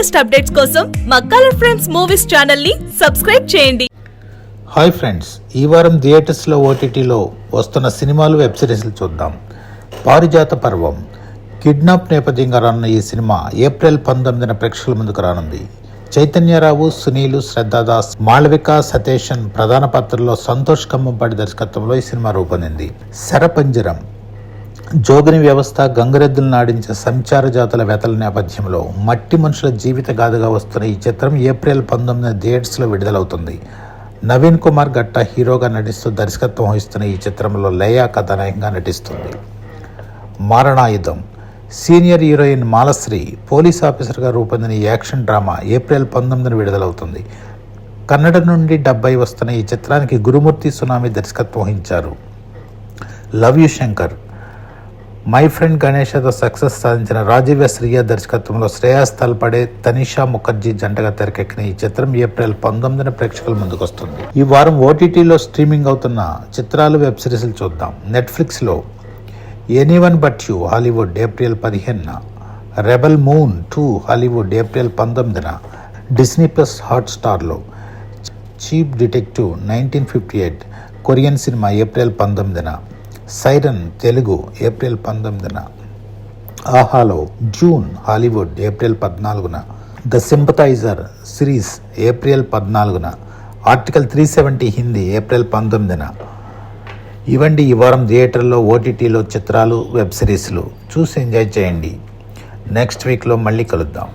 Latest updates కోసం మా colour friends movies ఛానల్ని సబ్స్క్రైబ్ చేయండి. హాయ్ ఫ్రెండ్స్ ఈ వారం థియేటర్స్లో ఓటీటీలో వస్తున్న సినిమాలు వెబ్ సిరీస్లు చూద్దాం. పారిజాత పర్వం. కిడ్నాప్ నేపథ్యంగా రానున్న ఈ సినిమా ఏప్రిల్ పంతొమ్మిదిన ప్రేక్షకుల ముందుకు రానుంది. చైతన్యరావు సునీలు శ్రద్ధాదాస్ మాళవిక సతేషన్ ప్రధాన పాత్రల్లో సంతోష్ ఖమ్మంపాటి దర్శకత్వంలో ఈ సినిమా రూపొందింది. శరపంజరం. జోగిని వ్యవస్థ గంగరెద్దులు నాడించే సంచార జాతుల వెతల నేపథ్యంలో మట్టి మనుషుల జీవిత గాథగా వస్తున్న ఈ చిత్రం ఏప్రిల్ పంతొమ్మిది థియేటర్స్లో విడుదలవుతుంది. నవీన్ కుమార్ గట్ట హీరోగా నటిస్తూ దర్శకత్వం వహిస్తున్న ఈ చిత్రంలో లయా కథానాయకంగా నటిస్తుంది. మారణాయుధం. సీనియర్ హీరోయిన్ మాలశ్రీ పోలీస్ ఆఫీసర్గా రూపొందిన ఈ యాక్షన్ డ్రామా ఏప్రిల్ పంతొమ్మిదిన విడుదలవుతుంది. కన్నడ నుండి డెబ్బై వస్తున్న ఈ చిత్రానికి గురుమూర్తి సునామీ దర్శకత్వం వహించారు. Love you Shankar. My friend గణేషతో success సాధించిన రాజీవ్ శ్రీయ దర్శకత్వంలో శ్రేయాస్ తల్పడే తనిషా ముఖర్జీ జంటగా తెరకెక్కిన ఈ చిత్రం ఏప్రిల్ పంతొమ్మిదిన ప్రేక్షకుల ముందుకొస్తుంది ఈ వారం ఓటీటీలో స్ట్రీమింగ్ అవుతున్న చిత్రాలు వెబ్ సిరీస్లు చూద్దాం. నెట్ఫ్లిక్స్లో anyone but you Hollywood April పదిహేనున rebel moon two Hollywood April పంతొమ్మిదిన Disney plus హాట్స్టార్లో cheap detective nineteen fifty eight Korean cinema April పంతొమ్మిదిన. సైరన్ తెలుగు ఏప్రిల్ పంతొమ్మిదిన. ఆహాలో జూన్ హాలీవుడ్ ఏప్రిల్ పద్నాలుగున. ద సింపథైజర్ సిరీస్ ఏప్రిల్ పద్నాలుగున. Article three seventy Hindi April పంతొమ్మిదిన. ఇవ్వండి ఈ వారం థియేటర్లో ఓటీటీలో చిత్రాలు వెబ్ సిరీస్లు. చూసి ఎంజాయ్ చేయండి. నెక్స్ట్ వీక్లో మళ్ళీ కలుద్దాం.